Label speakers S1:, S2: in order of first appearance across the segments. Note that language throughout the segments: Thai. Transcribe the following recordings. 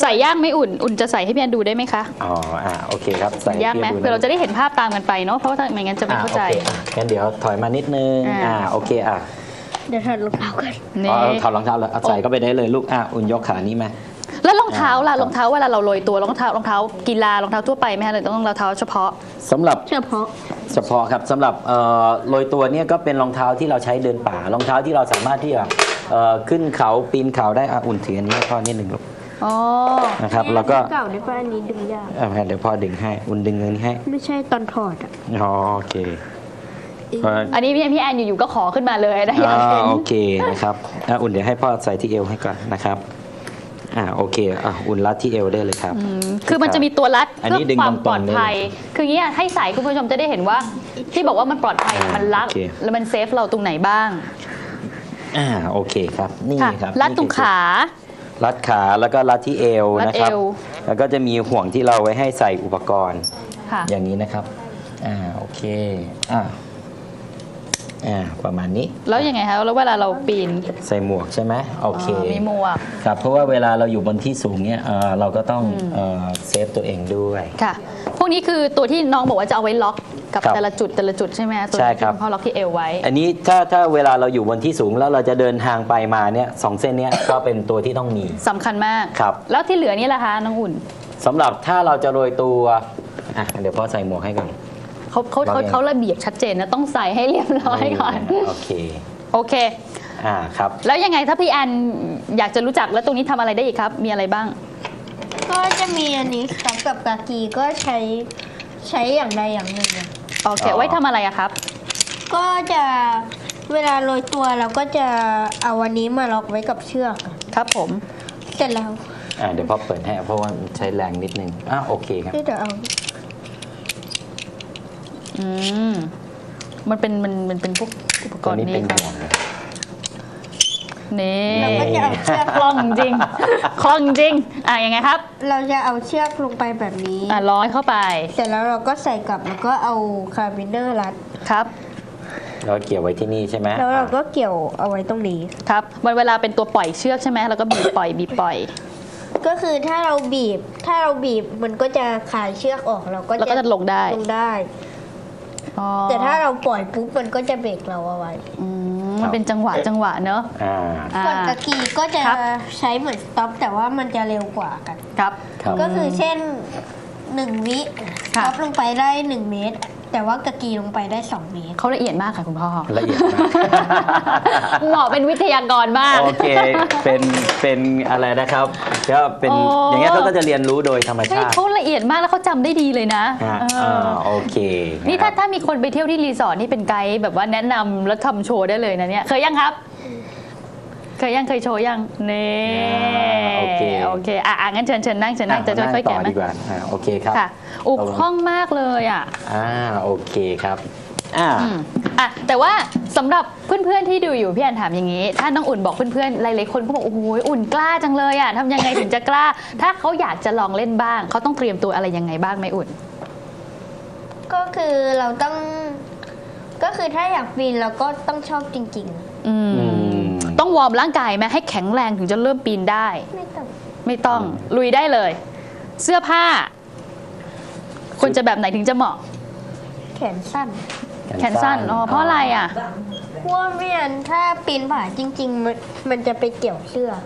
S1: ใส่ย่างไม่อุ่น อุ่นจะใส่ให้พี่แอนดูได้ไหมคะ
S2: อ๋อ อ่า โอเคครับ ใส่
S1: ยากไหม
S2: พี่
S1: เพื่อเราจะได้เห็นภาพตามกันไปเนาะ เพราะว่าถ้าไม่งั้นจะไม่เข้าใจ
S2: อ่โอคอะงั้นเดี๋ยวถอยมานิดนึง
S1: อ่า
S2: อ่า โอเค อะ
S3: เดี๋ยวถอดรองเท้ากัน
S1: นี่
S2: อ๋อถอดรองเท้าแล้วเอาใส่ก็ไปได้เลยลูก อะ อุ่นยกขานี้มา
S1: แล้วรองเท้าล่ะ
S2: อ่าร
S1: องเท้าเวลาเราโรยตัว รองเท้ารองเท้ากีฬารองเท้าทั่วไปไหมคะหรือต้องรองเท้าเฉพาะ
S2: สำหรับ
S3: เฉพาะ
S2: เฉพาะครับสำหรับเอ่อโรยตัวเนี่ยก็เป็นรองเท้าที่เราใช้เดินป่า รองเท้าที่เราสามารถที่จะเอ่อขึ้นเขาปีนเขาได้ อะ อุ่นถืออันนี้ให้พ่อนิดหนึ่งลูก
S1: อ๋อ
S2: นะครับแล้วก็
S3: เก่าได้ป่ะอันนี้ดึงยาก
S2: อะเดี๋ยวพ่อดึงให้อุ่นดึงเงินให้
S3: ไม่ใช่ตอนถอดอะ
S2: อ๋อโอเคเพราะ
S1: อันนี้พี่พี่แอนอยู่ๆก็ขอขึ้นมาเลยนะอยาก
S2: อ่า
S1: เห็น
S2: โอเคนะครับอะอุ่นเดี๋ยวให้พ่อใส่ที่เอวให้ก่อนนะครับอ่าโอเคอะอุ่นรัดที่เอวได้เลยครับ
S1: อืมคือมันจะมีตัวรัด
S2: อัน
S1: เพื่
S2: นี้
S1: อ
S2: ดึง
S1: ความ
S2: ตรงๆ
S1: ปลอดภัย
S2: ได้เลย
S1: คืออย่างเงี้ยให้ใส่คุณผู้ชมจะได้เห็นว่า ที่บอกว่ามันปลอดภัย
S2: อ่า
S1: มันรัก
S2: โอเค
S1: แล้วมันเซฟเราตรงไหนบ้าง
S2: อ่าโอเคครับนี่
S1: ค่ะ
S2: ครับ
S1: รัดตรง
S2: นี่คือ
S1: ขา
S2: รัดขาแล้วก็รัดที่เอว
S1: รัด
S2: นะครับ
S1: เอว
S2: แล้วก็จะมีห่วงที่เราไว้ให้ใส่อุปกรณ์
S1: ค่ะ
S2: อย่างนี้นะครับ อ่า โอเค อ่า อ่า ประมาณนี้
S1: แล้วยังไงคะแล้วเวลาเราปีน
S2: ใส่หมวกใช่ไหมโอเค
S1: อ๋อมีหมวก
S2: ครับ เพราะว่าเวลาเราอยู่บนที่สูงเนี่ยเอ่อเราก็ต้องเอ่อเซฟตัวเองด้วย
S1: ค่ะ พวกนี้คือตัวที่น้องบอกว่าจะเอาไว้ล็อก กับ
S2: ครับ
S1: แต่ละจุดแต่ละจุดใช่ไหมตัว
S2: ใช่
S1: ที่
S2: ครับ
S1: พ่อล็อกที่เอวไว้
S2: อันนี้ถ้าถ้าเวลาเราอยู่บนที่สูงแล้วเราจะเดินทางไปมาเนี่ยสองเส้นเนี้ย ก็เป็นตัวที่ต้องมี
S1: สำคัญมาก
S2: ครับ
S1: แล้วที่เหลือนี่ล่ะคะน้องอุ่น
S2: สำหรับถ้าเราจะโรยตัวอะเดี๋ยวพ่อใส่หมวกให้ก่อน
S1: เขาเขา
S2: ล็อก
S1: เขา
S2: ยัง
S1: เขาระเบียบชัดเจนนะต้องใส่ให้เรียบร้อยก่อน
S2: โอเค
S1: โอเค
S2: อ่าครับ
S1: แล้วยังไงถ้าพี่แอนอยากจะรู้จักแล้วตรงนี้ทำอะไรได้อีกครับ มีอะไรบ้าง
S3: ก็จะมีอันนี้ครับกับกากีก็ใช้ใช้อย่างใดอย่างหนึ่งอะ
S1: โอเค
S2: อ๋อ
S1: ไว้ทำอะไรอะครับ
S3: ก็จะเวลาโรยตัวเราก็จะเอาวันนี้มาล็อกไว้กับเชือกอะ
S1: ครับผม
S3: เสร็จแล้ว
S2: อ่าเดี๋ยวพ่อเปิดให้เพราะว่ามันใช้แรงนิดนึงอ่าโอเคครับ
S3: ที่เดี๋ยวเอา
S1: อืม มันเป็นมันมันเป็นพวกอุปก
S2: ตัว
S1: รณ์
S2: นี้
S1: นี้
S2: เป็น
S1: ครับ
S2: ห่วงนะ
S1: นี่
S2: เราก็จะเอาเชือก
S1: คล่องจริงคล่องจริงอะยังไงครับ
S3: เราจะเอาเชือกลงไปแบบนี้
S1: อะร้อยเข้าไป
S3: เสร็จแล้วเราก็ใส่กลับแล้วก็เอาคาร์บินเนอร์รัด
S1: ครับ
S2: เราเกี่ยวไว้ที่นี่ใช่ไหม
S3: แล้วเราก็เกี่ยวเอาไว้ตรงนี้
S1: ครับมันเวลาเป็นตัวปล่อยเชือกใช่ไหมแล้วก็บีบปล่อยบีบปล่อย
S3: ก็คือถ้าเราบีบถ้าเราบีบมันก็จะคลายเชือกออกเราก็
S1: แล้วก็จะลงได้
S3: ลงได้
S1: อ๋อ
S3: แต่ถ้าเราปล่อยปุ๊บมันก็จะเบรกเราเอาไว้
S1: อืม มันเป็นจังหวะจังหวะเนอะ
S2: อ่า
S1: อ่า
S3: ส่วนตะกี้ก็จะ
S1: ครับ
S3: ใช้เหมือนสต็อปแต่ว่ามันจะเร็วกว่ากัน
S1: ครับ
S2: ครับ
S3: ก็คือเช่นหนึ่งวิส
S1: ค่ะ
S3: ต็อปลงไปได้หนึ่งเมตร แต่ว่ากะกีลงไปได้สองเมตร
S1: เขาละเอียดมากค่ะคุณพ่อ
S2: ละเอียดมาก
S1: เหมาะเป็นวิทยากรมาก
S2: โอเค เป็นเป็นอะไรนะครับก็เป็น
S1: โอ้
S2: อย่างเงี้ยเขาก็จะเรียนรู้โดยธรรม
S1: เฮ้ย
S2: ชาติ
S1: เขาละเอียดมากแล้วเขาจำได้ดีเลยนะ
S2: ฮะ
S1: เออ
S2: อ่าโอเค
S1: นี่ถ้าะ
S2: ครับ
S1: ถ้ามีคนไปเที่ยวที่รีสอร์ทนี่เป็นไกด์แบบว่าแนะนำแล้วทำโชว์ได้เลยนะเนี่ยเคยยังครับ เคยยังเคยโชว์ยังนี่
S2: อ่าโอเค
S1: โอเคอะอะงั้นเชิญเชิญนั่งเชิญนั่งจะช่วยช่วย
S2: ต่
S1: แกะ
S2: อ
S1: ไหม
S2: ดีกว่าอ่าโอเคครับ
S1: ค่ะอุก
S2: เราลอง
S1: คล่องมากเลยอะ
S2: อ่าโอเคครับอ่า
S1: อืมอะแต่ว่าสำหรับเพื่อนๆที่ดูอยู่พี่อันถามอย่างนี้ ถ้าน้องอุ่นบอกเพื่อนๆหลายๆคนก็บอกโอ้โหอุ่นกล้าจังเลยอะทำยังไงถึงจะกล้า ถ้าเขาอยากจะลองเล่นบ้างเขาต้องเตรียมตัวอะไรยังไงบ้างไหมอุ่น
S3: ก็คือเราต้อง ก็คือถ้าอยากปีนเราก็ต้องชอบจริง
S1: อืม
S2: อืม
S1: ต้องวอร์มร่างกายไหมให้แข็งแรงถึงจะเริ่มปีนได้
S3: ๆไม่ต้อง
S1: ไม่ต้องลุยได้เลย เสื้อผ้าควรจะแบบไหนถึงจะเหมาะ
S3: แขนสั้น
S1: แขนสั้นอ๋อเพราะอะไรอะ
S3: เพราะว่าไม่งั้นถ้าปีนผาจริง ๆ มันมันจะไปเกี่ยวเชือก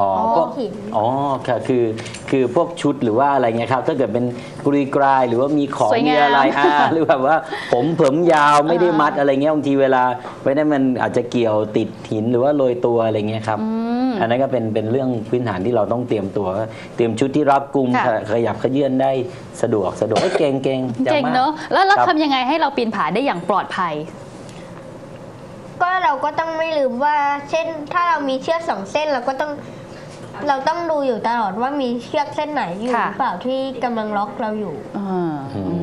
S2: อ๋อ
S1: อ๋อ
S2: พวก
S3: หิน
S2: อ๋อค่ะคือคือพวกชุดหรือว่าอะไรเงี้ยครับ ถ้าเกิดเป็นกรีกรายหรือว่ามีของ
S1: สวยงาม
S2: มีอะไรอ่าหรือแบบว่า ผมเผิมยาวไม่ได้มัดอะไรเงี้ยบางทีเวลาไว้นั่นมันอาจจะเกี่ยวติดหินหรือว่าโรยตัวอะไรเงี้ยครับ
S1: อืม
S2: อันนั้นก็เป็นเป็นเรื่องพื้นฐานที่เราต้องเตรียมตัว เตรียมชุดที่รับกลุ่ม
S1: ค่ะ
S2: ขยับขยื่นได้สะดวกสะดวกเอ้ยเก่งเก่ง
S1: เก่ง
S2: มาก
S1: เนอะแล้วเรา
S2: ครับ
S1: ทำยังไงให้เราปีนผาได้อย่างปลอดภัย
S3: ก็เราก็ต้องไม่ลืมว่า เช่น ถ้าเรามีเชือกสองเส้นเราก็ต้อง เราต้องดูอยู่ตลอดว่ามีเชือกเส้นไหนอยู่
S1: ค่ะ
S3: หรือเปล่าที่กำลังล็อกเราอยู่
S1: อ่า
S2: อืม
S1: อื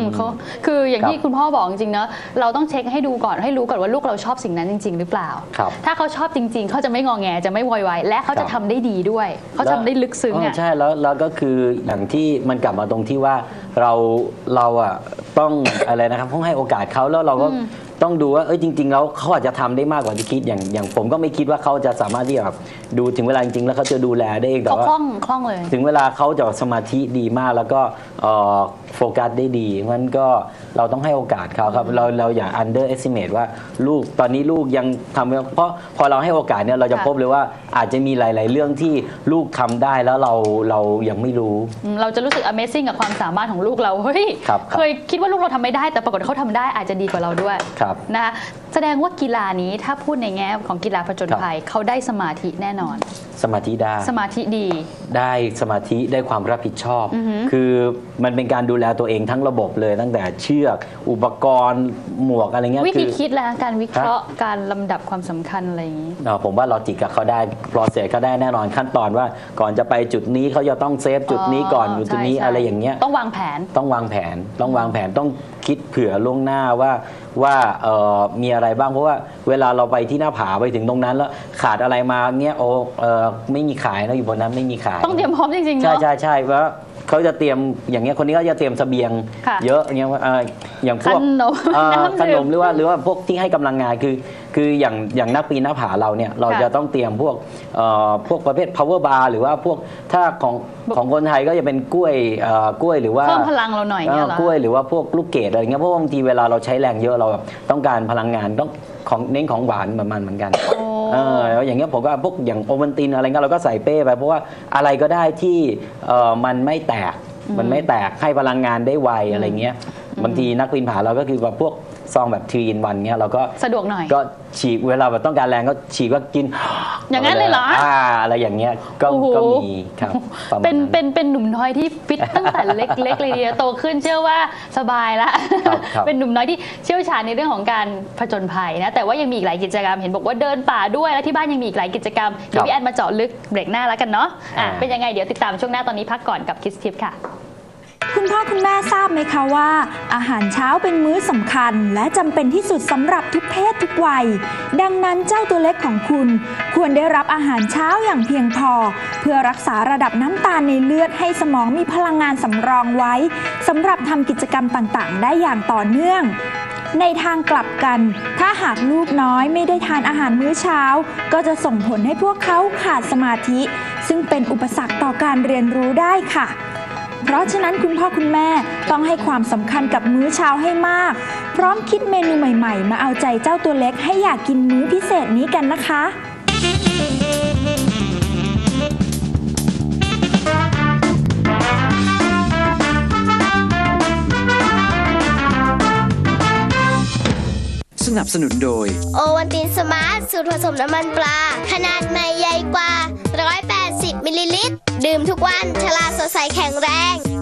S1: มเขาคืออย่าง
S2: ครับ
S1: ที่คุณพ่อบอกจริงๆเนอะเราต้องเช็คให้ดูก่อนให้รู้ก่อนว่าลูกเราชอบสิ่งนั้นจริง ๆ หรือเปล่า
S2: ครับ
S1: ถ้าเขาชอบจริง ๆ เขาจะไม่งอแงจะไม่โวยวายและเขาจะ
S2: ครับ
S1: ทำได้ดีด้วย เขาทำได้ลึกซึ้ง
S2: อ๋อ
S1: อะ
S2: ใช่แล้วแล้วก็คืออย่างที่มันกลับมาตรงที่ว่าเราเราอะต้อง อะไรนะครับต้องให้โอกาสเขาแล้วเราก็
S1: อืม
S2: ต้องดูว่าเอ้ยจริง ๆ แล้วเขาอาจจะทำได้มากกว่าที่คิดอย่างอย่างผมก็ไม่คิดว่าเขาจะสามารถที่จะแบบดูถึงเวลาจริงๆ แล้วเขาจะดูแลได้เองแต่
S1: เขา
S2: ว่า
S1: คล่องคล่องเลย
S2: ถึงเวลาเขาจะสมาธิดีมากแล้วก็เอ่อโฟกัสได้ดีงั้นก็เราต้องให้โอกาสเขาครับเราเราอย่า under estimate ว่าลูกตอนนี้ลูกยังทำไม่เพราะพอเราให้โอกาสเนี่ยเราจะ
S1: ค่ะ
S2: พบเลยว่าอาจจะมีหลาย ๆ เรื่องที่ลูกทำได้แล้วเราเรายังไม่รู้
S1: อืมเราจะรู้สึก Amazing กับความสามารถของลูกเราเฮ้ย
S2: ครับครับ
S1: เคยคิดว่าลูกเราทำไม่ได้ แต่ปรากฏว่าเขาทำได้อาจจะดีกว่าเราด้วย
S2: ครับ
S1: นะคะแสดงว่ากีฬานี้ถ้าพูดในแง่ของกีฬาผจญ
S2: ครับ
S1: ภัยเขาได้สมาธิแน่นอน
S2: สมาธิได้
S1: สมาธิดี
S2: ได้สมาธิได้ความรับผิดชอบ
S1: อือฮึ
S2: คือมันเป็นการดูแลตัวเองทั้งระบบเลยตั้งแต่เชือกอุปกรณ์หมวกอะไรเงี้ย
S1: วิ
S2: คื
S1: ธี
S2: อ
S1: คิดและการวิเคราะห์การลำดับความสำคัญอะไรอย่างนี้
S2: เอ่อผมว่าลอจิกกับเขาได้ process เขาได้แน่นอนขั้นตอนว่าก่อนจะไปจุดนี้เขาจะต้องเซฟจุดนี้ก่อน
S1: อ๋อ
S2: จุดนี้
S1: ใช่ใช่
S2: อะไรอย่างเงี้ย
S1: ต้องวางแผน
S2: ต้องวางแผนต้องวางแผนต้อง คิดเผื่อล่วงหน้าว่าว่าเอ่อมีอะไรบ้างเพราะว่าเวลาเราไปที่หน้าผาไปถึงตรงนั้นแล้วขาดอะไรมาเงี้ยโอ้เอ่อไม่มีขายนะอยู่บนนั้นไม่มีขาย
S1: ต้องเตรียมพร้อมจริงๆ
S2: ใช่
S1: เนาะ
S2: ใช่ใช่เพราะเขาจะเตรียมอย่างเงี้ยคนนี้ก็จะเตรียมเสบียง
S1: ค่ะ
S2: เยอะอย่างเงี้ยเอ่ออย่างพวก
S1: ขนม
S2: เอ่อ
S1: น้ำดื่ม
S2: ขนมหรือว่าหรือว่าพวกที่ให้กำลังงานคือ คืออย่างอย่างนักปีนหน้าผาเราเนี่ยเรา
S1: ค่ะ
S2: จะต้องเตรียมพวกเอ่อพวกประเภท power bar หรือว่าพวกถ้าของของคนไทยก็จะเป็นกล้วยเอ่อกล้วยหรือว่า
S1: เพิ่มพลังเราหน่อยเนี่ยเหรอ
S2: กล้วยหรือว่าพวกลูกเกดอะไรเงี้ยเพราะว่าบางทีเวลาเราใช้แรงเยอะเราแบบต้องการพลังงานต้องของเน้นของหวานเหมือนมันเหมือนกัน
S1: โอ้
S2: เออแล้วอย่างเงี้ยผมก็พวกอย่างโอวัลตินอะไรเงี้ยเราก็ใส่เป้ไป เพราะว่าอะไรก็ได้ที่เอ่อมันไม่แตกมันไม่แตกให้พลังงานได้ไวอะไรเงี้ย บางทีนักปีนผาเราก็คือแบบพวกซองแบบทรีนวันเงี้ยเราก็
S1: สะดวกหน่อย
S2: ก็ฉีกเวลาแบบต้องการแรงก็ฉีกก็กิน
S1: อย่างนั้นเลยเหรอ
S2: อ่าอะไรอย่างเงี้ยก็
S1: โอ้โห
S2: ก็มีครับประมาณ
S1: เป็น
S2: นั้น
S1: เป็นเป็นหนุ่มน้อยที่ฟิตตั้งแต่เล็กๆเลยทีเดียวโตขึ้นเชื่อว่าสบายละ
S2: ครับครับ
S1: เป็นหนุ่มน้อยที่เชี่ยวชาญในเรื่องของการผจญภัยนะแต่ว่ายังมีอีกหลายกิจกรรมเห็นบอกว่าเดินป่าด้วยและที่บ้านยังมีอีกหลายกิจกรรมเดี๋ยวพี่แอนมาเจาะลึกเบรกหน้าแล้วกันเนาะอะ
S2: อ่า
S1: เป็นยังไงเดี๋ยวติดตามช่วงหน้าตอนนี้พักก่อนกับคิสทิปค่ะ
S4: คุณพ่อคุณแม่ทราบไหมคะว่า อาหารเช้าเป็นมื้อสำคัญ และจำเป็นที่สุดสำหรับทุกเพศทุกวัย ดังนั้นเจ้าตัวเล็กของคุณ ควรได้รับอาหารเช้าอย่างเพียงพอ เพื่อรักษาระดับน้ำตาลในเลือดให้สมองมีพลังงานสำรองไว้สำหรับทำกิจกรรมต่างๆ ได้อย่างต่อเนื่องในทางกลับกัน ถ้าหากลูกน้อยไม่ได้ทานอาหารมื้อเช้า ก็จะส่งผลให้พวกเขาขาดสมาธิ ซึ่งเป็นอุปสรรคต่อการเรียนรู้ได้ค่ะ เพราะฉะนั้นคุณพ่อคุณแม่ต้องให้ความสำคัญกับมื้อเช้าให้มาก พร้อมคิดเมนูใหม่ๆ มาเอาใจเจ้าตัวเล็กให้อยากกินมื้อพิเศษนี้กันนะคะ
S5: สนับสนุนโดย
S6: โอวันตินสมาร์ท สูตรผสมน้ำมันปลา ขนาดใหม่ใหญ่กว่า 180 มิลลิลิตร ดื่มทุกวัน ชลาสดใสแข็งแรง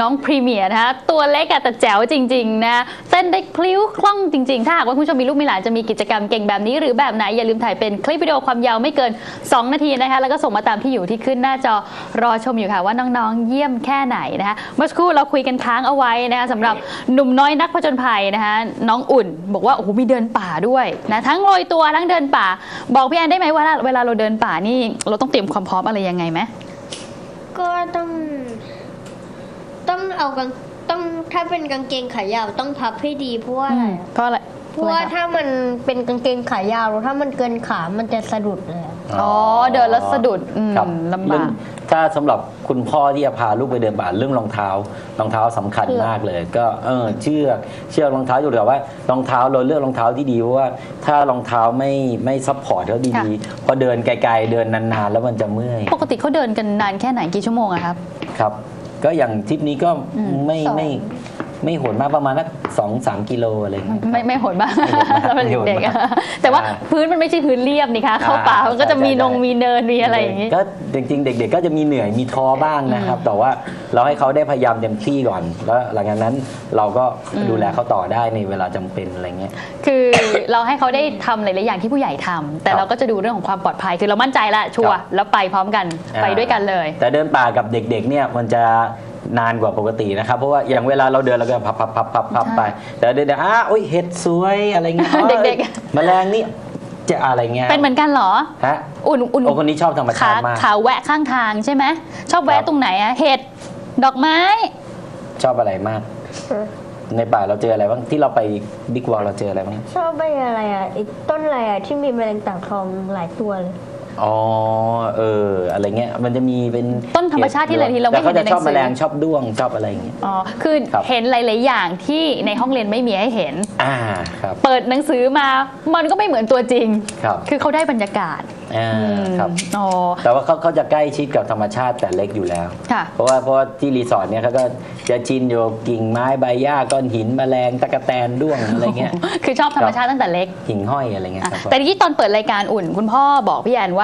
S1: น้องพรีเมียร์นะคะตัวเล็กอะแต่แจ๋วจริงๆนะเต้นได้พลิ้วคล่องจริงๆ ถ้าหากว่าคุณผู้ชมมีลูกมีหลานจะมีกิจกรรมเก่งแบบนี้หรือแบบไหน อย่าลืมถ่ายเป็นคลิปวิดีโอความยาวไม่เกิน 2 นาทีนะคะ แล้วก็ส่งมาตามที่อยู่ที่ขึ้นหน้าจอรอชมอยู่ค่ะว่าน้องๆ เยี่ยมแค่ไหนนะคะเมื่อสักครู่เราคุยกันค้างเอาไว้นะคะสำหรับหนุ่มน้อยนักผจญภัยนะคะน้องอุ่น บอกว่าโอ้โหมีเดินป่าด้วยนะทั้งโรยตัวทั้งเดินป่า บอกพี่แอนได้ไหมว่าเวลาเราเดินป่านี่เราต้องเตรียมความพร้อมอะไรยังไงไหม
S3: ก็ต้องต้อง เอากางต้องถ้าเป็นกางเกงขายาวต้องพับให้ดีเพราะว่าอะไรอะ
S1: เพราะอะไร
S3: เพราะว่าถ้ามันเป็นกางเกงขายาวถ้ามันเกินขา มันจะสะดุดเลยอะ
S1: อ๋อเดินแล้วสะดุดอืม
S2: ครับ
S1: ลำ
S2: เรื่
S1: บา
S2: อง
S1: ก
S2: ถ้าสำหรับคุณพ่อที่จะพาลูกไปเดินป่าเรื่องรองเท้ารองเท้าสำคัญมากเลย ก็เออเชือกเชือกรองเท้าอยู่แต่ว่ารองเท้าเราเลือกรองเท้าที่ดีเพราะว่าถ้ารองเท้าไม่ไม่ซัพพอร์ตเขา
S1: ค่ะ
S2: ดีๆพอเดินไกลๆเดินนานๆ แล้วมันจะเมื่อย
S1: ปกติเขาเดินกันนานแค่ไหนกี่ชั่วโมงอะครับ
S2: ครับ ก็อย่างทริปนี้ก็
S1: อืม
S2: ไม่
S3: สอง
S2: ไม่ ไม่โหดมากประมาณสักสองสามกิโลอะไรอย่างเงี้ย
S1: ไม่ไม่โหดมาก
S2: ไม่
S1: แล้วเป็น
S2: โหดมาก
S1: เด็กๆอะแต่ว่า
S2: อ่า
S1: พื้นมันไม่ใช่พื้นเรียบนี่คะเข้าป่ามันก็จะมีนงมีเนินมีอะไรอย่างงี้
S2: ก็จริงๆ เด็ก ๆ ก็จะมีเหนื่อยมีท้อบ้างนะครับ แต่ว่าเราให้เขาได้พยายามเต็มที่ก่อน แล้วหลังจากนั้นเราก็ดูแลเขาต่อได้ในเวลาจำเป็นอะไรเงี้ย
S1: คือเราให้เขาได้ทำหลายๆอย่างที่ผู้ใหญ่ทำแต่
S2: ครับ
S1: เราก็จะดูเรื่องของความปลอดภัย คือเรามั่นใจละชัว
S2: ครั
S1: ร์
S2: บ
S1: แล้วไปพร้อมกันไปด้วยกันเลย
S2: แต่เดินป่ากับเด็กๆเนี่ยมันจะ นานกว่าปกตินะครับ เพราะว่าอย่างเวลาเราเดินเราก็พับพับพับพับพับไป แต่เดินๆอ้าโอ้ยเห็ดสวยอะไรเงี้ย
S1: เด็ก
S2: ๆแมลงนี่จะอะไรเงี้ย
S1: เป็นเหมือนกันเหรอ
S2: ฮะ
S1: อุ่นอุ่น
S2: โอ้คนนี้ชอบธรรมชา
S1: ขา
S2: ติมาก
S1: ขาแวะข้างทางใช่ไหมชอบ
S2: ค
S1: แวะ
S2: รับ
S1: ตรงไหนอะเห็ดดอกไม้
S2: ชอบอะไรมาก ในป่าเราเจออะไรบ้างที่เราไปบิ๊กวอลเราเจออะไรบ้าง
S3: ชอบไปอะไรอะไอ้ต้นอะไรอะที่มีแมลงต่างทองหลายตัวเลย
S2: อ๋อเอออะไรเงี้ยมันจะมีเป็น
S1: ต้นธรรมชาติที่เราที่เราไม่
S2: แต่เขา
S1: เห็นใน
S2: จะชอบ
S1: หนั
S2: แม
S1: งสือ
S2: ลงชอบด้วงชอบอะไรอย่างเงี้ย
S1: อ๋อ คือ
S2: ครับ
S1: เห็นหลาย ๆ อย่างที่ในห้องเรียนไม่มีให้เห็น
S2: อ่าครับ
S1: เปิดหนังสือมามันก็ไม่เหมือนตัวจริง
S2: ครับ
S1: คือเขาได้บรรยากาศ
S2: อ่า
S1: อืม
S2: ครับ
S1: อ๋อ
S2: แต่ว่าเขาเขาจะใกล้ชิดกับธรรมชาติแต่เล็กอยู่แล้ว
S1: ค่ะ
S2: เพราะว่าเพราะว่าที่รีสอร์ทเนี่ยเขาก็จะชินโยกิ่งไม้ใบหญ้าก้อนหินแมลงตะกแตนด้วงอะไรเงี้ย
S1: คือชอบธรรมชาติตั้งแต่เล็ก
S2: หิ่งห้อยอะไรเงี้ย
S1: อะ
S2: ครับ
S1: แต่ที่ตอนเปิดรายการอุ่น คุณพ่อบอกพี่แอนว่า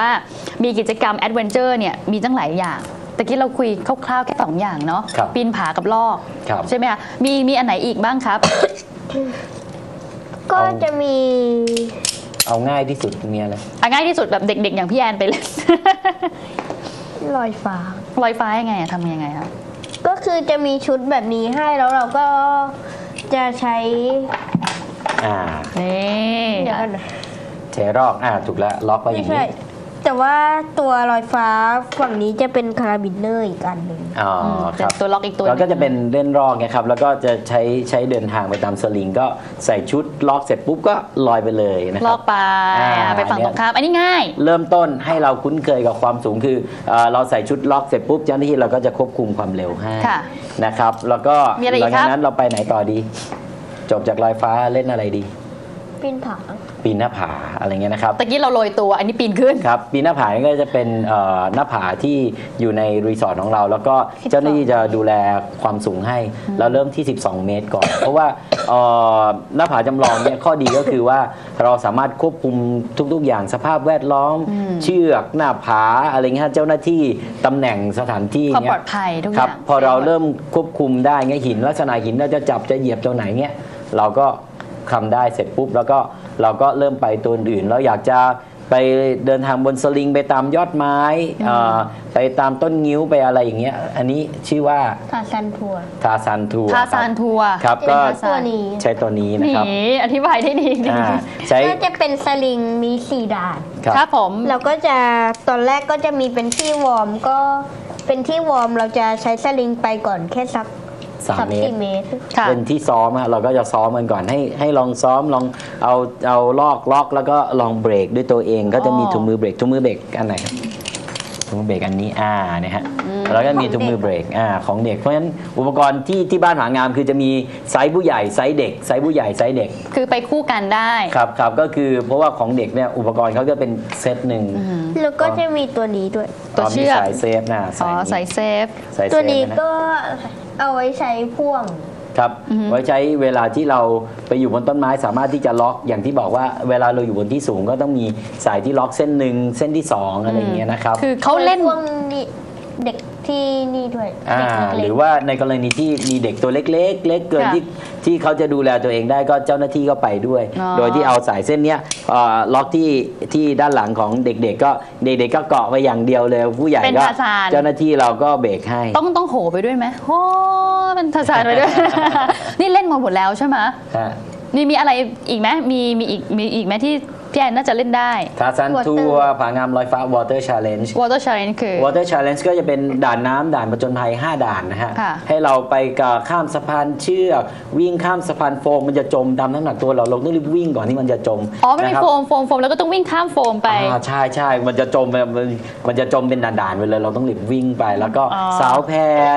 S1: มีกิจกรรมแอดเวนเจอร์เนี่ยมีตั้งหลายอย่างแต่กี้เราคุยคร่าวๆแค่สองอย่างเนาะ
S2: ครับ
S1: ปีนผากับลอก
S2: ครับ
S1: ใช่ไหมคะมีมีอันไหนอีกบ้างครับ
S3: ก็
S2: เอา
S3: จะมี
S2: เอาง่ายที่สุดมีอะไร
S1: อะง่ายที่สุดแบบเด็กๆ อย่างพี่แอนไปเลย
S3: ลอยฟ้า
S1: ลอยฟ้ายังไงอะทำยังไงคะ
S3: ก็คือจะมีชุดแบบนี้ให้แล้วเราก็จะใช้
S2: อ่า
S1: นี่
S3: เดี๋ยวกันนะ
S2: เชรอกอ่าถูกแล้วล็อกไว้อ
S3: ไม่
S2: ย่าง
S3: ใช่
S2: นี้
S3: แต่ว่าตัวลอยฟ้าฝั่งนี้จะเป็นคาราบินเนอร์อีกอันหนึ่ง
S2: อ๋อ
S1: ม
S2: ครับ
S1: ตัวล็อกอีกตัวห
S2: เรา
S1: นึ่ง
S2: ก็จะเป็นเล่นรอกไงครับ แล้วก็จะใช้ใช้เดินทางไปตามสลิง ก็ใส่ชุดล็อกเสร็จปุ๊บก็ลอยไปเลยนะค
S1: ล
S2: รั
S1: อบ กไป
S2: อ่า
S1: ไปฝั่งตรงข้ามอันนี้ง่าย
S2: เริ่มต้นให้เราคุ้นเคยกับความสูงคือเอ่อเราใส่ชุดล็อกเสร็จปุ๊บเจ้าหน้าที่เราก็จะควบคุมความเร็วให้
S1: ค่ะ
S2: นะครับ แล้วก็
S1: มีอะไรอี
S2: ห
S1: ก
S2: ลั
S1: ครั
S2: จาก
S1: บ
S2: นั้นเราไปไหนต่อดี จบจากลอยฟ้าเล่นอะไรดี
S3: ปีนผา
S2: ปีนหน้าผาอะไรเงี้ยนะครับ
S1: ตะกี้เราโรยตัวอันนี้ปีนขึ้น
S2: ครับปีนหน้าผานี่ก็จะเป็นเอ่อหน้าผาที่อยู่ในรีสอร์ทของเรา แล้วก็เจ้าหน้าที่จะดูแลความสูงให้เราเริ่มที่ 12 เมตรก่อน เพราะว่าเอ่อหน้าผาจำลองเนี่ยข้อดีก็คือว่าเราสามารถควบคุมทุก ๆ อย่างสภาพแวดล้อม เชือกหน้าผาอะไรเงี้ยเจ้าหน้าที่ตำแหน่งสถานที่
S1: ความ
S2: เงี้
S1: ปลอดภัยทุกอ
S2: ครับ
S1: ย่าง
S2: พอเราเริ่มควบคุมได้เงี้ยหินลักษณะหินเราจะจับจะเหยียบตัวไหนเงี้ยเราก็ทำได้เสร็จปุ๊บแล้วก็ เราก็เริ่มไปตัวอื่นเราอยากจะไปเดินทางบนสลิงไปตามยอดไม้เอ่อไปตามต้นงิ้วไปอะไรอย่างเงี้ย อันนี้ชื่อว่า
S3: ทาซันทัวร์
S2: ทาซันทัวร์
S1: ทาซานทัวร์
S2: ครับก็
S3: เป็นตัวนี้
S2: ใช้ตัวนี้นะ
S1: นี่
S2: ครับ
S1: อธิบายได้ดีจริง
S2: อ่าใช้
S3: ก็จะเป็นสลิงมีสี่ด่าน
S2: ครับ
S1: ครับผม
S3: เราก็จะตอนแรกก็จะมีเป็นที่วอร์มก็เป็นที่วอร์มเราจะใช้สลิงไปก่อนแค่สัก
S2: สาม
S3: สัก
S2: เมตร
S3: สี่เมตร
S1: ค่ะ
S2: เป็นที่ซ้อมอะเราก็จะซ้อมกันก่อนให้ให้ลองซ้อมลองเอาเอาลอกล็อกแล้วก็ลองเบรกด้วยตัวเอง ก็จะมี
S1: อ๋อ
S2: ถุงมือเบรกถุงมือเบรกอันไหนครับถุงมือเบรกอันนี้อ่าเนี่ยฮะแล้วก็มีถุงมือเบรกอ่าของเด็กเพราะฉะนั้นอุปกรณ์ที่ที่บ้านหางามคือจะมีไซส์ผู้ใหญ่ไซส์เด็กไซส์ผู้ใหญ่ไซส์เด็ก
S1: คือไปคู่กันได้
S2: ครับครับก็คือเพราะว่าของเด็กเนี่ยอุปกรณ์เขาจะเป็นเซตหนึ่ง
S3: แล้วก็จะมีตัวนี้ด้วย
S1: ตัวเชือก
S2: มีสายเซฟนะ
S1: อ๋อ
S2: สาย
S1: ใส่
S2: นี้
S1: เซฟ
S2: สายเซฟ
S3: ตัวนี้ะก็ เอาไว้ใช้พ่วง
S2: ครับ
S1: อือฮึ
S2: ไว้ใช้เวลาที่เราไปอยู่บนต้นไม้สามารถที่จะล็อกอย่างที่บอกว่าเวลาเราอยู่บนที่สูงก็ต้องมีสายที่ล็อกเส้นหนึ่งเส้นที่สองอะไรอย่างเงี้ยนะครับ
S1: คือเขาเล่น
S3: พ่วงนี่เด็ก ที่นี่ด้วย
S2: อ่า
S3: เด็ก
S2: ห
S3: เล็
S2: รื
S3: ก
S2: อว่าในกรณีที่มีเด็กตัวเล็ก ๆ เล็กเกิน
S1: ค่ะ
S2: ที่ที่เขาจะดูแลตัวเองได้ก็เจ้าหน้าที่ก็ไปด้วย
S1: อ๋อ
S2: โดยที่เอาสายเส้นเนี้ยเอ่อล็อกที่ที่ด้านหลังของเด็กๆ ก็เด็กๆก็เกาะไปอย่างเดียวเลย ผู้ใหญ่
S1: เป็น
S2: ก็
S1: ทาซาน
S2: เจ้าหน้าที่เราก็เบรกให้
S1: ต้องต้องโหไปด้วยไหมโอ้เป็นทาซานไปด้วย นี่เล่นมาหมดแล้วใช่ไหม
S2: ฮะ
S1: นี่มีอะไรอีกไหมมีมีอีกมีอีกไหมที่ พี่แอนน่าจะเล่นได้
S2: ทาซันทัวร์ผางามลอยฟ้า Water Challenge
S1: Water Challenge คือ
S2: Water Challenge ก็จะเป็นด่านน้ำด่านประจนภัย 5 ด่านนะฮะ
S1: ค่ะ
S2: ให้เราไปกับข้ามสะพานเชือกวิ่งข้ามสะพานโฟมมันจะจมตามน้ำหนักตัวเราเราต้องรีบวิ่งก่อนที่มันจะจม
S1: อ๋อไม่มีะ
S2: ครับ
S1: โฟมโฟมโฟมแล้วก็ต้องวิ่งข้ามโฟมไป
S2: อ่าใช่ใช่ มันจะจมมันมันจะจมเป็นด่านๆไปเลย เราต้องรีบวิ่งไป แล้วก็
S1: อ๋อ
S2: สาวแพ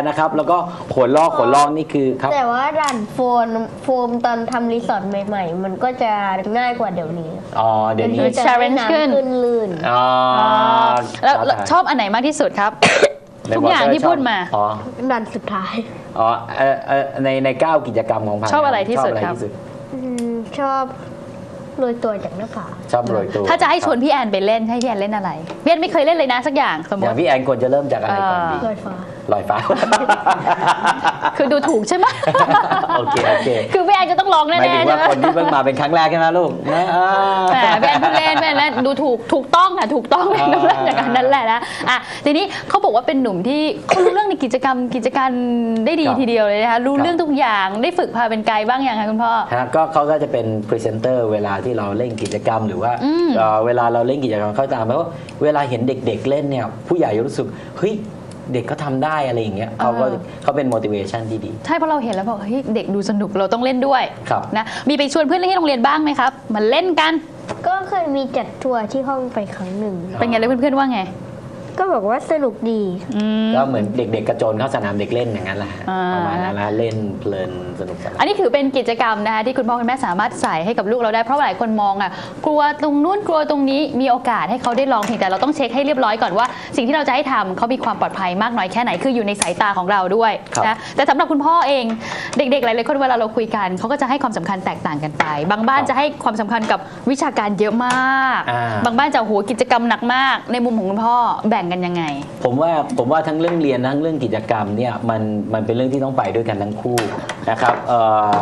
S2: นะครับ แล้วก็ขนลอกขนลอกนี่คือครับ
S3: แต่ว่าด่านโฟมโฟมตอนทำรีสอร์ทใหม่ ๆ มันก็จะง่ายกว่าเดี๋ยวนี้
S2: อ๋อเดี๋ยวนี้
S3: มัจะ
S1: challenge
S3: ให้
S1: ขึ้น
S3: น้ำขึ้น ลื่น
S2: อ๋อ
S1: แล้ว
S2: สาว
S1: แล้ว
S2: แพ
S1: ชอบอันไหนมากที่สุดครับ
S2: ใน
S1: ทุกอย่าง
S2: Water
S1: ที่พูดมา
S2: อ๋อ
S3: ด่านสุดท้าย
S2: อ๋อเอ่อเอ่อในในเก้ากิจกรรมของพัน
S1: ชอบอะไรที่สุด
S2: ชอบอะไร
S1: ครับ
S2: ที่สุด
S3: อืมชอบโรยตัวจากหน้าผา
S2: ชอบโรยตัว
S1: ถ้าจะให้ชวนพี่แอนไปเล่นให้พี่แอนเล่นอะไรพี่แอนไม่เคยเล่นเลยนะสักอย่างสมม
S2: อย่า
S1: ติ
S2: งพี่แอนควรจะเริ่มจากอะไรก่อนดี
S1: เอ
S3: ลอยฟ้า
S2: ลอยฟ้า
S1: คือดูถูกใช่ไหม
S2: โอเคโอเค
S1: คือพี่แอนจะต้องลองแน่
S2: หมายถึง
S1: ๆใช่
S2: ว่า
S1: ไหม
S2: คนที่เพิ่งมาเป็นครั้งแรกใช่ไหมลูกนะอ่า
S1: แหมพี่แอนพูดเล่นพี่แอนเล่นดูถูกถูกต้องค่ะถูกต้องต้องเริ่มจากการนั้นแหละนะอะทีนี้เขาบอกว่าเป็นหนุ่มที่เขารู้เรื่องในกิจกรรมกิจการได้ดี
S2: ครับ
S1: ทีเดียวเลยนะคะรู้
S2: ครับ
S1: เรื่องทุกอย่างได้ฝึกพาเป็นไกด์บ้างยังคะคุณพ่อ
S2: ฮะก็เขาก็จะเป็นพรีเซนเตอร์เวลาที่เราเล่นกิจกรรม หรือว่า
S1: อืม
S2: เอ่อเวลาเราเล่นกิจกรรมเขาตามเพราะว่าเวลาเห็นเด็ก ๆ เล่นเนี่ยผู้ใหญ่รู้สึกเฮ้ย เด็กก็ทำได้อะไรอย่างเงี้ยเขาก็เขาเป็น motivation ที่ดี
S1: ใช่เพราะเราเห็นแล้วบอกเฮ้ยเด็กดูสนุกเราต้องเล่นด้วย
S2: ครับ
S1: นะมีไปชวนเพื่อนเล่นที่โรงเรียนบ้างไหมครับมาเล่นกัน
S3: ก็เคยมีจัดทัวร์ที่ห้องไปครั้งหนึ่ง
S1: เป็นไงเลยเพื่อนๆว่าไง
S3: ก็บอกว่าสนุกดี
S1: อืม
S2: ก็เหมือนเด็ก ๆ กระโจนเข้าสนามเด็กเล่นอย่างนั้นแหละฮะ
S1: อ่า
S2: ประมาณนั้นแหละเล่นเพลินสนุกสนาน
S1: อันนี้ถือเป็นกิจกรรมนะคะที่คุณพ่อคุณแม่สามารถใส่ให้กับลูกเราได้เพราะหลายคนมองอะกลัวตรงนู้นกลัวตรงนี้มีโอกาสให้เขาได้ลองเพียงแต่เราต้องเช็คให้เรียบร้อยก่อนว่า สิ่งที่เราจะให้ทำเขามีความปลอดภัยมากน้อยแค่ไหนคืออยู่ในสายตาของเราด้วย
S2: ครับ
S1: นะแต่สำหรับคุณพ่อเองเด็กๆหลายๆคนเวลาเราคุยกันเขาก็จะให้ความสำคัญแตกต่างกันไป บางบ้านจะให้ความสำคัญกับวิชาการเยอะมาก
S2: อ่า
S1: บางบ้านจะโอ้โหกิจกรรมหนักมาก ในมุมของคุณพ่อแบ่งกันยังไง
S2: ผมว่าผมว่าทั้งเรื่องเรียนทั้งเรื่องกิจกรรมเนี่ยมันมันเป็นเรื่องที่ต้องไปด้วยกันทั้งคู่นะครับเอ่อ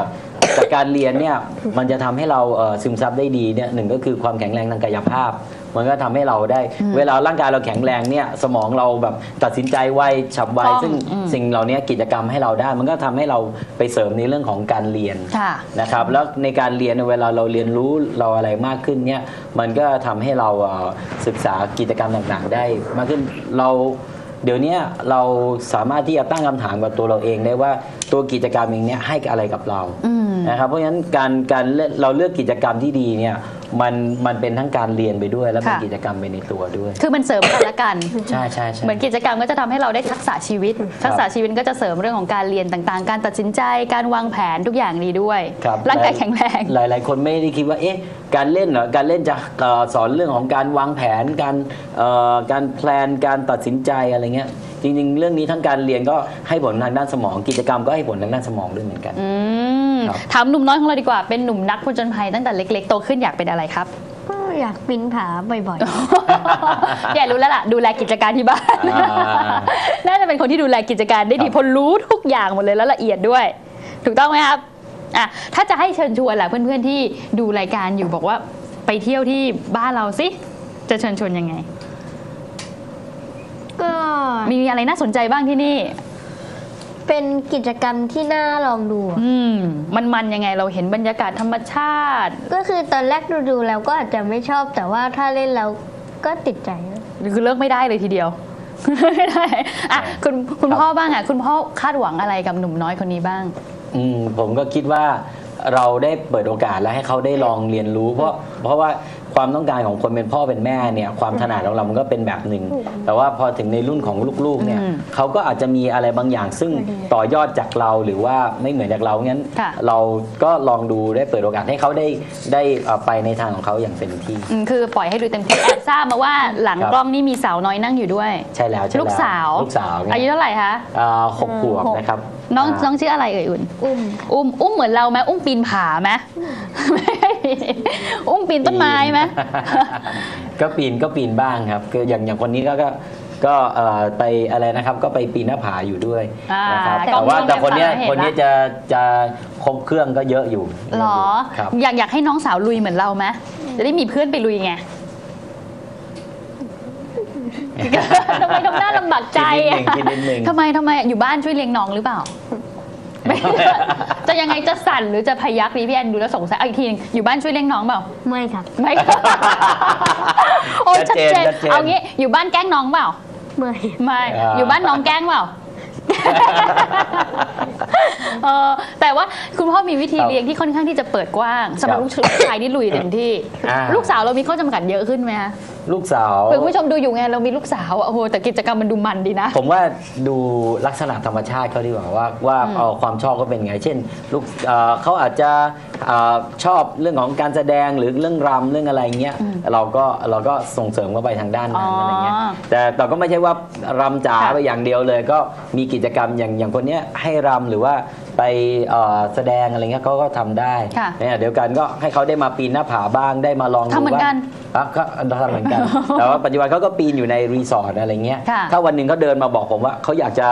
S2: จากการเรียนเนี่ยมันจะทำให้เราซึมซับได้ดีเนี่ยหนึ่งก็คือความแข็งแรงทางกายภาพ มันก็ทำให้เราได้ เวลาร่างกายเราแข็งแรงเนี่ยสมองเราแบบตัดสินใจไวฉับไว
S1: คล่อง
S2: ซึ่ง
S1: อืม
S2: สิ่งเหล่านี้กิจกรรมให้เราได้ มันก็ทำให้เราไปเสริมในเรื่องของการเรียน
S1: ค่ะ
S2: นะครับแล้วในการเรียนเนี่ยเวลาเราเรียนรู้เราอะไรมากขึ้นเนี่ยมันก็ทำให้เราเอ่อศึกษากิจกรรมต่างๆ ได้มากขึ้นเราเดี๋ยวเนี้ยเราสามารถที่จะตั้งคำถามกับตัวเราเองได้ว่าตัวกิจกรรมเองเนี่ยให้อะไรกับเรา
S1: อืม
S2: นะครับเพราะฉะนั้นการการเลือกเราเลือกกิจกรรมที่ดีเนี่ย มันมันเป็นทั้งการเรียนไปด้วย และเป็น
S1: ค่ะ
S2: กิจกรรมไปในตัวด้วย
S1: คือมันเสริมกันละกัน
S2: ใช่ใช่ใช่
S1: เหมือนกิจกรรมก็จะทำให้เราได้ทักษะชีวิต ทักษะชีวิตก็จะเสริมเรื่องของการเรียนต่างๆ การตัดสินใจ การวางแผนทุกอย่างดีด้วย
S2: ครับ
S1: ร่างกายแข็งแรง
S2: หลายหลาย ๆ คนไม่ได้คิดว่าเอ๊ะการเล่นเหรอการเล่นจะเอ่อสอนเรื่องของการวางแผนการเอ่อการแพลนการตัดสินใจอะไรเงี้ยจริง ๆ เรื่องนี้ทั้งการเรียนก็ให้ผลทางด้านสมอง กิจกรรมก็ให้ผลทางด้านสมองด้วยเหมือนกัน
S1: อืม
S2: ครับ
S1: ถามหนุ่มน้อยของเราดีกว่าเป็นหนุ่มนักผจญภัยตั้งแต่เล็ก ๆ โตขึ้นอยากเป็นอะไรครับ
S3: ก็อยากปีนผาบ่อย
S1: แย่รู้แล้วล่ะ ดูแลกิจการที่บ้าน
S2: อ่า
S1: น่าจะเป็นคนที่ดูแลกิจการได้ดี
S2: ครับ
S1: เพราะรู้ทุกอย่างหมดเลยแล้วละเอียดด้วย ถูกต้องไหมครับอะถ้าจะให้เชิญชวนล่ะเพื่อนๆที่ดูรายการอยู่บอกว่าไปเที่ยวที่บ้านเราสิจะเชิญชวนยังไง
S3: ๆ ก็
S1: มีอะไรน่าสนใจบ้างที่นี่
S3: เป็นกิจกรรมที่น่าลองดูอะ
S1: อืมมันมันยังไงเราเห็นบรรยากาศธรรมชาติ
S3: ก็คือตอนแรกดูๆแล้วก็อาจจะไม่ชอบ แต่ว่าถ้าเล่นแล้วก็ติดใจนะ
S1: คือเลิกไม่ได้เลยทีเดียว ไม่ได้อะคุณคุณ
S2: ครับ
S1: พ่อบ้างอะคุณพ่อคาดหวังอะไรกับหนุ่มน้อยคนนี้บ้าง
S2: อืมผมก็คิดว่าเราได้เปิดโอกาสแล้วให้เขาได้ลองเรียนรู้ เพราะเพราะว่า ความต้องการของคนเป็นพ่อเป็นแม่เนี่ยความถนัดของเรามันก็เป็นแบบหนึ่ง แต่ว่าพอถึงในรุ่นของลูกๆเนี่ย
S1: อืม
S2: เขาก็อาจจะมีอะไรบางอย่าง ซึ่งต่อยอดจากเราหรือว่าไม่เหมือนจากเรางั้น
S1: ค่ะ
S2: เราก็ลองดูได้เปิดโอกาสให้เขาได้ได้เอ่อไปในทางของเขาอย่างเต็มที่
S1: อืมคือปล่อยให้ดูเต็มที่แอบทราบมาว่าหลัง
S2: ครับ
S1: กล้องนี่มีสาวน้อยนั่งอยู่ด้วย
S2: ใช่แล้วใช่แล้ว
S1: ลูกสาว
S2: ลูกสาวไง
S1: อายุเท่าไหร่คะ
S2: อ่าหกขวบนะครับ
S1: น้องาน้องชื่ออะไรเอ่ยอุ่น
S3: อุ้ม
S1: อุ้มอุ้มเหมือนเราไหมอุ้มปีนผาไหมไม่อุ้มปีนต้นไม้ไหม
S2: ก็ปีนก็ปีนบ้างครับคืออย่างอย่างคนนี้ก็ก็ก็เอ่อไปอะไรนะครับก็ไปปีนหน้าผาอยู่ด้วย
S1: อ่า
S2: นะครับ
S1: กล้
S2: แต่
S1: อง
S2: ว่าแต่
S1: กล้อง
S2: คนเนี้ย
S1: เห็นละ
S2: คนนี้จะจะครบเครื่องก็เยอะอยู่
S1: หรอ
S2: ครับ
S1: อยากอยากให้น้องสาวลุยเหมือนเราไหมจะได้มีเพื่อนไปลุยไง ทำไมทำหน้าลำบากใจอะ
S2: คิดนิดนึงคิดนิดนึง
S1: ทำไมทำไมอยู่บ้านช่วยเลี้ยงน้องหรือเปล่า ไม่ จะยังไงจะสั่นหรือจะพยักดีพี่แอนดูแล้วสงสัยเอาอีกทีหนึงอยู่บ้านช่วยเลี้ยงน้องเปล่า
S3: ไม่ครับ
S1: ไม่โอ้ย
S2: ชั
S1: ชัด
S2: ด
S1: เจ
S2: เจ
S1: น
S2: นชัดเจน
S1: เอางี้อยู่บ้านแกล้งน้องเปล่า
S3: ไม่
S1: ไม่
S2: อ่า
S1: อยู่บ้านน้องแกล้งเปล่า เออแต่ว่าคุณพ่อมีวิธี
S2: ครับ
S1: เลี้ยงที่ค่อนข้างที่จะเปิดกว้างสำหรับ
S2: ครับ
S1: ลูกชายนี่ลุยเต็มที่
S2: อ่า
S1: ลูกสาวเรามีข้อจำกัดเยอะขึ้นไหมคะ
S2: ลูกสาว
S1: เพื่อนคุณผู้ชมดูอยู่ไงเรามีลูกสาวอะโอ้โหแต่กิจกรรมมันดูมันดีนะ
S2: ผมว่าดูลักษณะธรรมชาติเขาดีกว่าว่าว่า
S1: อืม
S2: เอ่อความชอบเขาเป็นไง เช่นลูกเอ่อเขาอาจจะเอ่อชอบเรื่องของการแสดงหรือเรื่องรำเรื่องอะไรเงี้ยเราก็เราก็ส่งเสริมเขาไปทางด้านนั้นอะไรเงี้ยแต่แต่ก็ไม่ใช่ว่ารำจ๋า
S1: ค่ะ
S2: ไปอย่างเดียวเลย ก็มีกิจกรรมอย่างอย่างคนเนี้ยให้รำหรือว่าไปเอ่อแสดงอะไรเงี้ยเขาก็ทำได้
S1: ค่ะ
S2: เนี่ยเดียวกันก็ให้เขาได้มาปีนหน้าผาบ้างได้มาลองดู
S1: ทำเหมือนกัน
S2: บ้างอะก็ทำเหมือนกัน แต่ว่าปัจจุบันเขาก็ปีนอยู่ในรีสอร์ทอะไรเงี้ย
S1: ค่ะ
S2: ถ้าวันหนึ่งเขาเดินมาบอกผมว่าเขาอยากจะ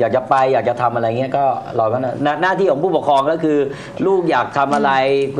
S2: อยากจะไปอยากจะทำอะไรเงี้ยก็เราก็หน้าหน้าที่ของผู้ปกครองก็คือ ลูกอยากทำอะไร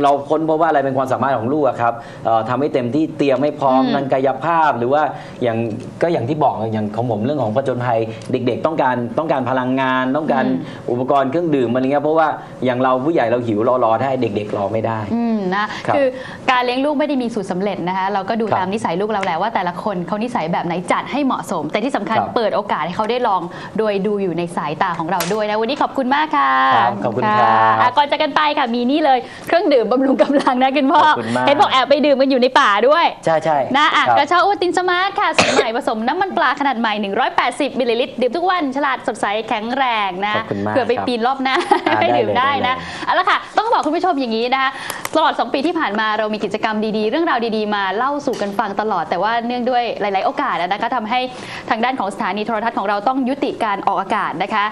S2: เราค้นพบว่าอะไรเป็นความสามารถของลูกอะครับเอ่อทำให้เต็มที่เตรียมให้พร้อม
S1: อืม
S2: ทางกายภาพหรือว่าอย่างก็อย่างที่บอกอย่างของผมเรื่องของผจญภัยเด็ก ๆ ต้องการต้องการพลังงานต้องการ
S1: อืม
S2: อุปกรณ์เครื่องดื่มอะไรเงี้ยเพราะว่าอย่างเราผู้ใหญ่เราหิวเรารอได้เด็ก ๆ รอไม่ได้
S1: อืมนะครับ คือการเลี้ยงลูกไม่ได้มีสูตรสำเร็จนะคะเราก็ดู
S2: ครับ
S1: ตามนิสัยลูกเราแหละว่าแต่ละคนเขานิสัยแบบไหนจัดให้เหมาะสม แต่ที่สำคัญ
S2: ครับ
S1: เปิดโอกาสให้เขาได้ลอง โดยดูอยู่ในสายตาของเราด้วยนะวันนี้ขอบคุณมากค่ะ
S2: ครับขอบคุณครับ
S1: อะก่อนจะกันไปค่ะมีนี่เลยเครื่องดื่มบำรุงกำลังนะคุณพ่อ
S2: ขอบคุณมาก
S1: เห็นบอกแอบไปดื่มกันอยู่ในป่าด้วย
S2: ใช่ใช่
S1: นะอะ
S2: ครับ
S1: กระเช้าโอวัลตินสมาร์ทค่ะสูตรใหม่ผสมน้ำมันปลาขนาดใหม่ 180มิลลิลิตรดื่มทุกวันฉลาดสดใสแข็งแรงนะ
S2: ขอบคุณมาก
S1: เผื่อไป
S2: ครับ
S1: ปีนรอบหน้า
S2: อ่า
S1: ให้
S2: ได้
S1: ดื่ม
S2: เลย
S1: ได้
S2: ได้
S1: นะ
S2: เลย
S1: เอาละค่ะ ต้องบอกคุณผู้ชมอย่างนี้นะคะตลอด 2 ปีที่ผ่านมาเรามีกิจกรรมดีๆ เรื่องราวดีๆมาเล่าล่าสู่กันฟังตลอดแต่ว่าเนื่องด้วยหลาย ๆ โอกาสนะคะทำให้ทางด้านของสถานีโทรทัศน์ของเราต้องยุติการออกอากาศนะคะ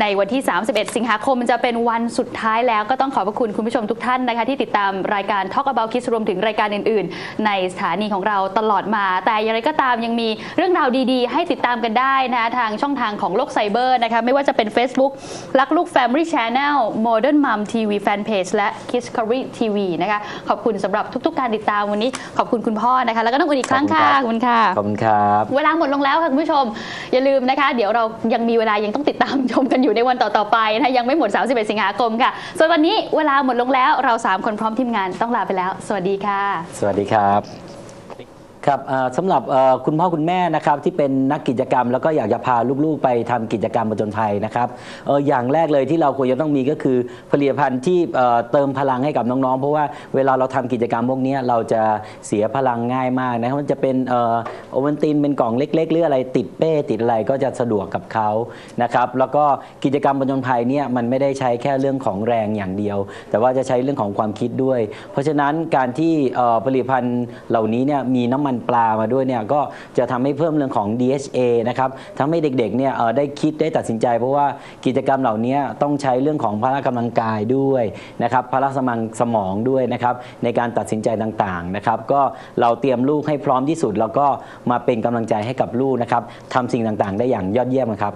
S1: ในวันที่ 31 สิงหาคมจะเป็นวันสุดท้ายแล้วก็ต้องขอบพระคุณคุณผู้ชมทุกท่านนะคะที่ติดตามรายการ Talk About Kids รวมถึงรายการอื่น ๆ ในสถานีของเราตลอดมา แต่อย่างไรก็ตามยังมีเรื่องราวดี ๆ ให้ติดตามกันได้นะะทางช่องทางของโลกไซเบอร์นะคะไม่ว่าจะเป็น Facebook รักลูก Family Channel Modern Mom TV Fanpage และ Kids Curry TV นะคะขอบคุณสำหรับทุก ๆ การติดตามวันนี้ ขอบคุณคุณพ่อนะคะ แล้วก็น้องอุ่นอีกครั้งค่ะขอบคุณค่ะ
S2: ขอบคุณครับ
S1: เวลาหมดลงแล้วค่ะคุณผู้ชม อย่าลืมนะคะ เดี๋ยวเรายังมีเวลายังต้องติดตามชมกันอยู่ในวันต่อๆไปนะคะยังไม่หมด 31 สิงหาคมค่ะ ส่วนวันนี้เวลาหมดลงแล้วเรา 3 คนพร้อมทีมงานต้องลาไปแล้ว สวัสดีค่ะ
S2: สวัสดีครับ ครับสำหรับคุณพ่อคุณแม่นะครับที่เป็นนักกิจกรรม แล้วก็อยากจะพาลูกๆ ไปทำกิจกรรมประจนภัยนะครับอย่างแรกเลยที่เราควรจะต้องมีก็คือผลิตภัณฑ์ที่เติมพลังให้กับน้องๆ เพราะว่าเวลาเราทำกิจกรรมพวกนี้เราจะเสียพลังง่ายมากนะครับมันจะเป็นโอวัลตินเป็นกล่องเล็ก ๆ หรืออะไรติดเป้ติดอะไรก็จะสะดวกกับเขานะครับแล้วก็กิจกรรมประจนภัยเนี่ยมันไม่ได้ใช้แค่เรื่องของแรงอย่างเดียว แต่ว่าจะใช้เรื่องของความคิดด้วย เพราะฉะนั้นการที่ผลิตภัณฑ์เหล่านี้เนี่ยมีน้ำมันปลามาด้วยเนี่ยก็จะทำให้เพิ่มเรื่องของ DHA นะครับทำให้เด็กๆเนี่ยได้คิดได้ตัดสินใจ เพราะว่ากิจกรรมเหล่านี้ต้องใช้เรื่องของพละกำลังกายด้วยนะครับพละสมังสมองด้วยนะครับในการตัดสินใจต่างๆนะครับก็เราเตรียมลูกให้พร้อมที่สุด แล้วก็มาเป็นกำลังใจให้กับลูกนะครับทำสิ่งต่างๆ ได้อย่างยอดเยี่ยมครับ